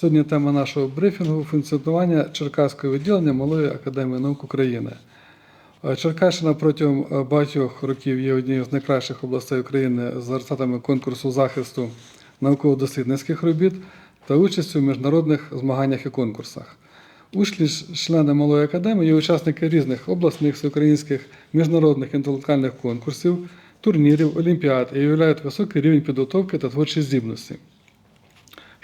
Сьогодні тема нашого брифінгу функціонування Черкаського відділення Малої академії наук України. Е, Черкащина протягом е, багатьох років є однією з найкращих областей України за результатами конкурсу захисту науково-дослідницьких робіт та участю в міжнародних змаганнях і конкурсах. Учні члени Малої академії є учасники різних обласних всеукраїнських міжнародних інтелектуальних конкурсів, турнірів, олімпіад і виявляють високий рівень підготовки та творчої здібності.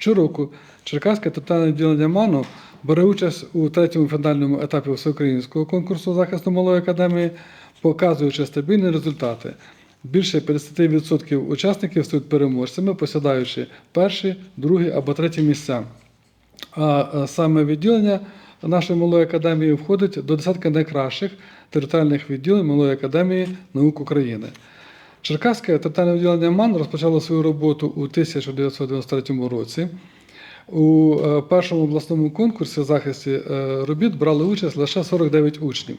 Щороку Черкаське тотальне відділення МАНу бере участь у третьому фінальному етапі всеукраїнського конкурсу захисту малої академії, показуючи стабільні результати. Більше 50% учасників стають переможцями, посідаючи перші, другі або треті місця. А е, саме відділення нашої малої академії входить до десятки найкращих територіальних відділень Малої академії наук України. Черкаське територіальне відділення МАН розпочало свою роботу у 1993 році. У е, першому обласному конкурсі захисті е, робіт брали участь лише 49 учнів.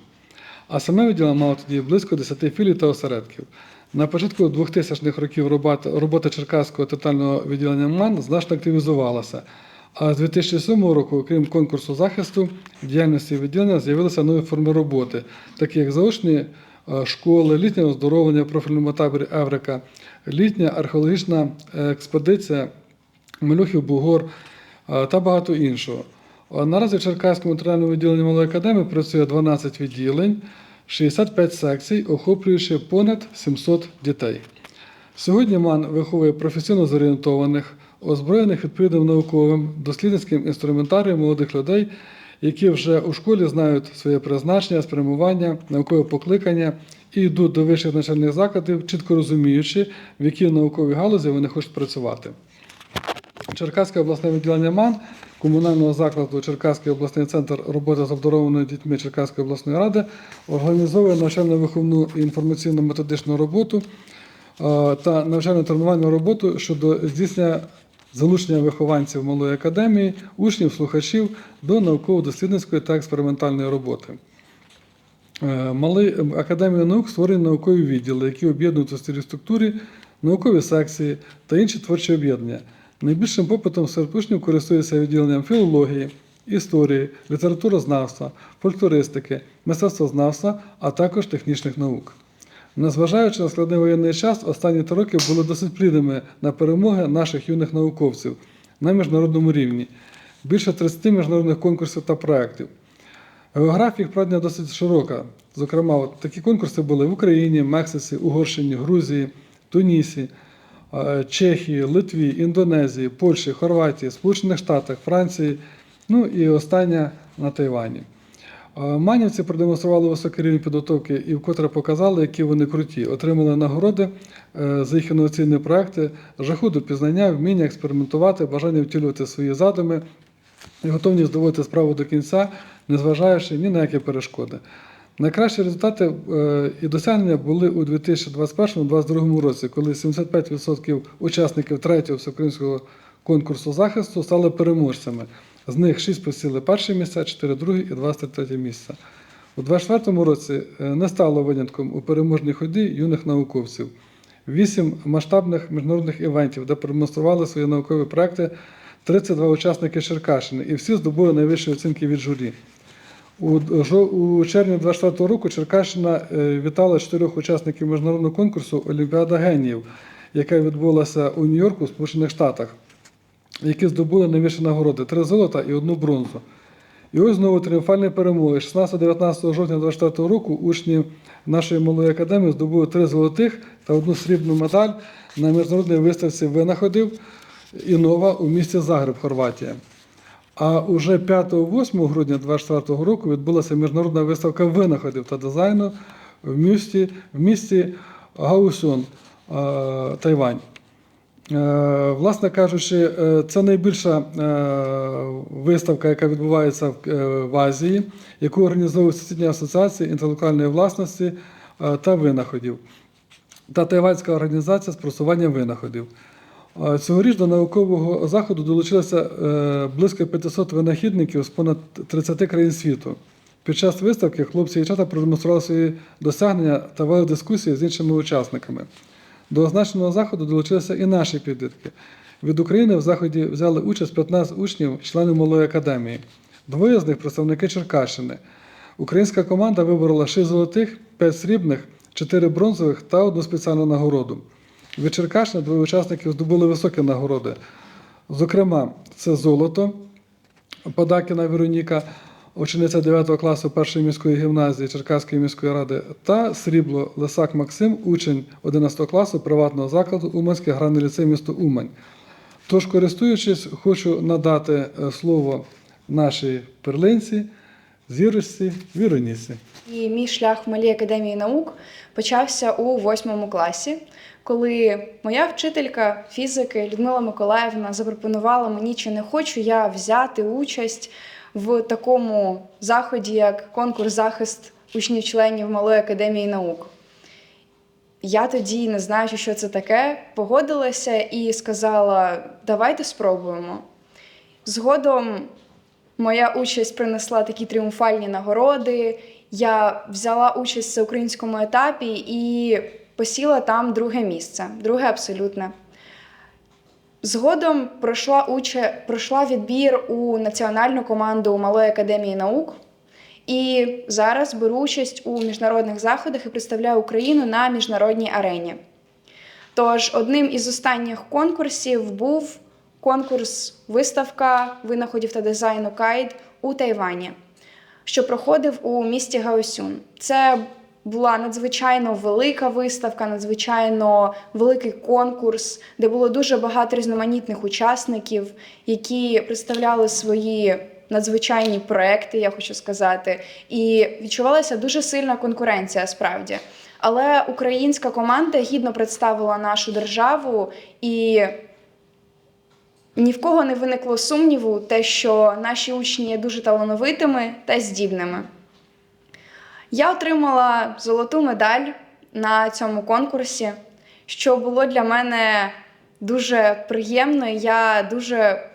А саме відділення мало тоді близько 10 філій та осередків. На початку 2000-х років робота, Черкаського тотального відділення МАН значно активізувалася. А з 2007 року, крім конкурсу захисту, діяльності відділення з'явилися нові форми роботи, такі як заочні школи, літнє оздоровлення в профільному таборі Еврика, літня археологічна експедиція Мелюхів Бугор е, та багато іншого. Е, Наразі в Черкаському територіальному відділенні Малої академії працює 12 відділень, 65 секцій, охоплюючи понад 700 дітей. Сьогодні МАН виховує професійно зорієнтованих, озброєних відповідним науковим, дослідницьким інструментарієм молодих людей, які вже у школі знають своє призначення, спрямування, наукове покликання і йдуть до вищих навчальних закладів, чітко розуміючи, в якій науковій галузі вони хочуть працювати. Черкаське обласне відділення МАН комунального закладу Черкаський обласний центр роботи з обдарованими дітьми Черкаської обласної ради організовує навчально-виховну і інформаційно-методичну роботу е, та навчально-тренувальну роботу щодо здійснення залучення вихованців малої академії, учнів, слухачів до науково-дослідницької та експериментальної роботи. Е, Малий академія наук створює наукові відділи, які об'єднують у стилі структурі, наукові секції та інші творчі об'єднання. Найбільшим попитом серед учнів користується відділенням філології, історії, літературознавства, фольклористики, мистецтвознавства, а також технічних наук. Незважаючи на складний воєнний час, останні три роки були досить плідними на перемоги наших юних науковців на міжнародному рівні. Більше 30 міжнародних конкурсів та проєктів. Географія їх проведення досить широка. Зокрема, от такі конкурси були в Україні, Мексиці, Угорщині, Грузії, Тунісі, е, Чехії, Литві, Індонезії, Польщі, Хорватії, Сполучених Штатах, Франції, ну і остання на Тайвані. Е, Манівці продемонстрували високий рівень підготовки і вкотре показали, які вони круті. Отримали нагороди е, за їх інноваційні проекти, жаху до пізнання, вміння експериментувати, бажання втілювати свої задуми і готовність доводити справу до кінця, незважаючи ні на які перешкоди. Найкращі результати е, і досягнення були у 2021-2022 році, коли 75% учасників третього всеукраїнського конкурсу захисту стали переможцями. З них 6 посіли перше місце, 4 друге і 23 місце. У 2024 році е, не стало винятком у переможній ході юних науковців. Вісім масштабних міжнародних івентів, де продемонстрували свої наукові проекти 32 учасники Черкащини, і всі здобули найвищі оцінки від журі. У, червні 24 року Черкащина е, вітала чотирьох учасників міжнародного конкурсу Олімпіада геніїв, яка відбулася у Нью-Йорку, Сполучених Штатах, які здобули найвищі нагороди три золота і одну бронзу. І ось знову тріумфальні перемоги. 16-19 жовтня 24 року учні нашої малої академії здобули три золотих та одну срібну медаль на міжнародній виставці винаходів Інова у місті Загреб, Хорватія. А уже 5-8 грудня 2024 року відбулася міжнародна виставка винаходів та дизайну в місті, в місті Гаусюн, е, Тайвань. Е, Власне кажучи, е, це найбільша е, виставка, яка відбувається в Азії, яку організовує Всесвітня асоціація інтелектуальної власності та винаходів та Тайванська організація з просування винаходів. Цьогоріч до наукового заходу долучилося близько 500 винахідників з понад 30 країн світу. Під час виставки хлопці і дівчата продемонстрували свої досягнення та вели дискусії з іншими учасниками. До означеного заходу долучилися і наші підлітки. Від України в заході взяли участь 15 учнів, членів малої академії. Двоє з них представники Черкащини. Українська команда виборола 6 золотих, 5 срібних, 4 бронзових та одну спеціальну нагороду. Від Черкащини двоє учасників здобули високі нагороди. Зокрема, це золото Подакіна Вероніка, учениця 9 класу першої міської гімназії Черкаської міської ради, та срібло Лисак Максим, учень 11 класу приватного закладу Уманський аграрний ліцей місто Умань. Тож, користуючись, хочу надати е, слово нашій перлинці, зірочці Віроніці. І мій шлях в малій академії наук почався у восьмому класі, коли моя вчителька фізики Людмила Миколаївна запропонувала мені, чи не хочу я взяти участь в такому заході, як конкурс захист учнів-членів Малої академії наук. Я тоді, не знаючи, що це таке, погодилася і сказала: давайте спробуємо. Згодом моя участь принесла такі тріумфальні нагороди. Я взяла участь в всеукраїнському етапі і посіла там друге місце, друге абсолютне. Згодом пройшла, уча... пройшла відбір у національну команду Малої академії наук. І зараз беру участь у міжнародних заходах і представляю Україну на міжнародній арені. Тож одним із останніх конкурсів був конкурс виставка винаходів та дизайну Кайд у Тайвані, що проходив у місті Гаосюн. Це була надзвичайно велика виставка, надзвичайно великий конкурс, де було дуже багато різноманітних учасників, які представляли свої надзвичайні проекти, я хочу сказати, і відчувалася дуже сильна конкуренція справді. Але українська команда гідно представила нашу державу і ні в кого не виникло сумніву, те, що наші учні є дуже талановитими та здібними. Я отримала золоту медаль на цьому конкурсі, що було для мене дуже приємно. Я дуже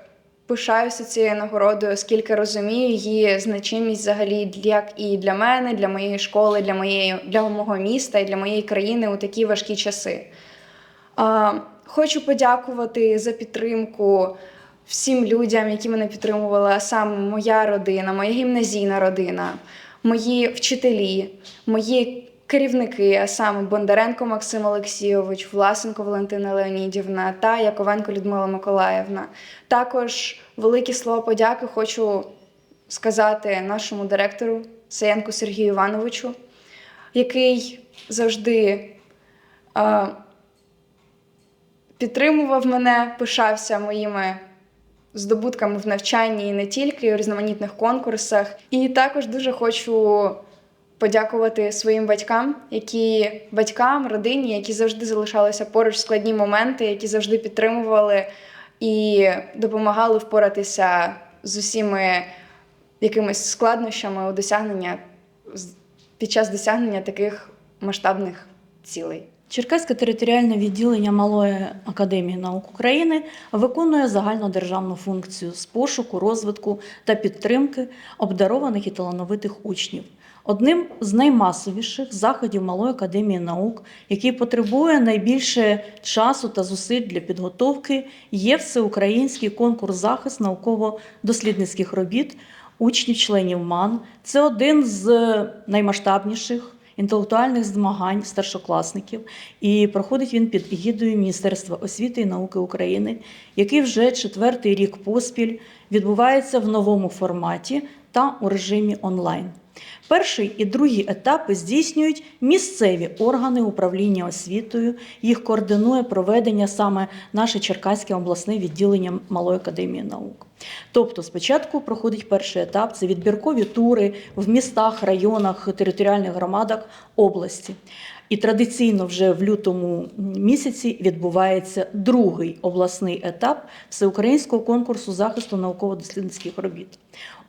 пишаюся цією нагородою, оскільки розумію її значимість взагалі як і для мене, для моєї школи, для, моєї, для мого міста і для моєї країни у такі важкі часи. Хочу подякувати за підтримку всім людям, які мене підтримували, а саме моя родина, моя гімназійна родина, мої вчителі, мої керівники, а саме Бондаренко Максим Олексійович, Власенко Валентина Леонідівна та Яковенко Людмила Миколаївна. Також великі слова подяки хочу сказати нашому директору Саєнку Сергію Івановичу, який завжди. підтримував мене, пишався моїми здобутками в навчанні і не тільки у різноманітних конкурсах. І також дуже хочу подякувати своїм батькам, які батькам, родині, які завжди залишалися поруч в складні моменти, які завжди підтримували і допомагали впоратися з усіми якимись складнощами у досягнення під час досягнення таких масштабних цілей. Черкаське територіальне відділення Малої академії наук України виконує загальнодержавну функцію з пошуку, розвитку та підтримки обдарованих і талановитих учнів. Одним з наймасовіших заходів Малої академії наук, який потребує найбільше часу та зусиль для підготовки, є всеукраїнський конкурс захист науково-дослідницьких робіт учнів-членів МАН. Це один з наймасштабніших інтелектуальних змагань старшокласників, і проходить він під егідою Міністерства освіти і науки України, який вже четвертий рік поспіль відбувається в новому форматі та у режимі онлайн. Перший і другий етапи здійснюють місцеві органи управління освітою. Їх координує проведення саме наше Черкаське обласне відділення Малої академії наук. Тобто, спочатку проходить перший етап це відбіркові тури в містах, районах, територіальних громадах області. І традиційно вже в лютому місяці відбувається другий обласний етап всеукраїнського конкурсу захисту науково-дослідницьких робіт.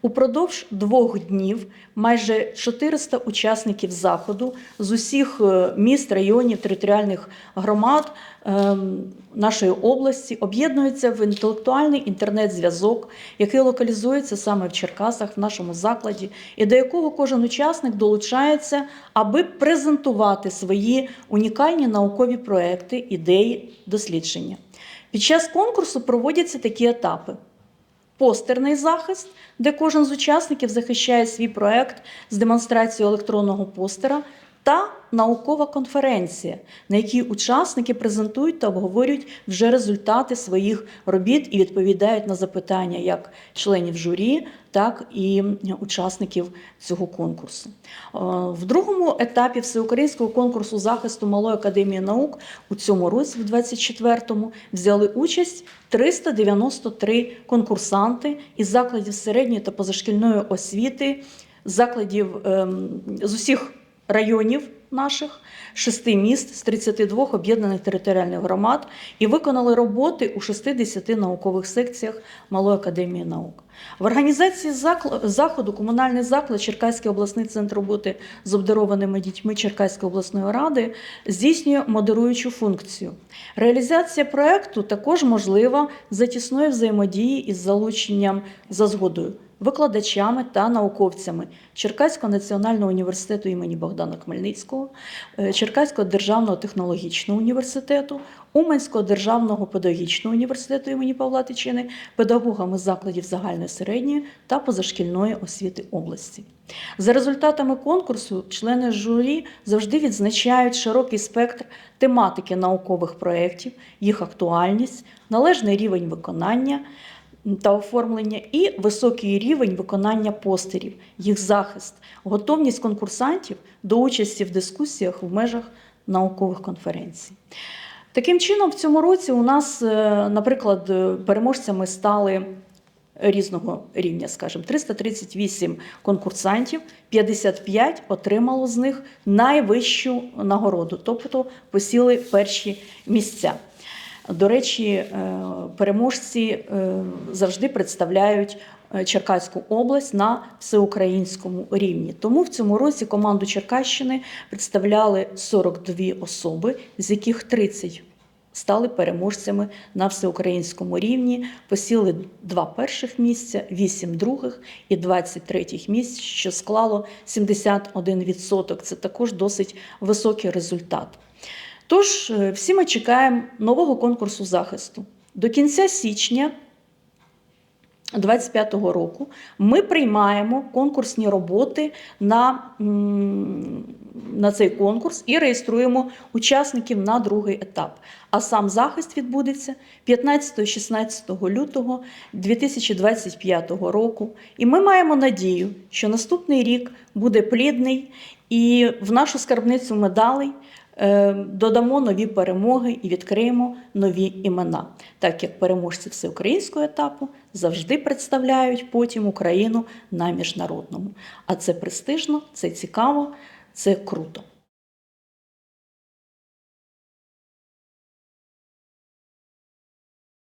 Упродовж двох днів майже 400 учасників заходу з усіх е, міст, районів, територіальних громад нашої області об'єднуються в інтелектуальний інтернет-зв'язок, який локалізується саме в Черкасах, в нашому закладі, і до якого кожен учасник долучається, аби презентувати свої унікальні наукові проекти, ідеї, дослідження. Під час конкурсу проводяться такі етапи: постерний захист, де кожен з учасників захищає свій проект з демонстрацією електронного постера, та наукова конференція, на якій учасники презентують та обговорюють вже результати своїх робіт і відповідають на запитання як членів журі, так і учасників цього конкурсу. Е, В другому етапі всеукраїнського конкурсу захисту Малої академії наук у цьому році, в 24-му, взяли участь 393 конкурсанти із закладів середньої та позашкільної освіти, закладів ем, з усіх районів наших, шести міст з 32 об'єднаних територіальних громад і виконали роботи у 60 наукових секціях Малої академії наук. В організації заходу комунальний заклад Черкаський обласний центр роботи з обдарованими дітьми Черкаської обласної ради здійснює модеруючу функцію. Реалізація проекту також можлива за тісної взаємодії із залученням за згодою викладачами та науковцями Черкаського національного університету імені Богдана Хмельницького, е, Черкаського державного технологічного університету, Уманського державного педагогічного університету імені Павла Тичини, педагогами закладів загальної середньої та позашкільної освіти області. За результатами конкурсу члени журі завжди відзначають широкий спектр тематики наукових проєктів, їх актуальність, належний рівень виконання та оформлення і високий рівень виконання постерів, їх захист, готовність конкурсантів до участі в дискусіях в межах наукових конференцій. Таким чином, в цьому році у нас, е, наприклад, е, переможцями стали різного рівня, скажімо, 338 конкурсантів, 55 отримало з них найвищу нагороду, тобто посіли перші місця. До речі, е, переможці е, завжди представляють е, Черкаську область на всеукраїнському рівні. Тому в цьому році команду Черкащини представляли 42 особи, з яких 30 стали переможцями на всеукраїнському рівні, посіли два перших місця, 8 других і 20 третіх місць, що склало 71%. Це також досить високий результат. Тож, е, всі ми чекаємо нового конкурсу захисту. До кінця січня 2025 року ми приймаємо конкурсні роботи на, на цей конкурс і реєструємо учасників на другий етап. А сам захист відбудеться 15-16 лютого 2025 року. І ми маємо надію, що наступний рік буде плідний і в нашу скарбницю медалей додамо нові перемоги і відкриємо нові імена, так як переможці всеукраїнського етапу завжди представляють потім Україну на міжнародному. А це престижно, це цікаво, це круто.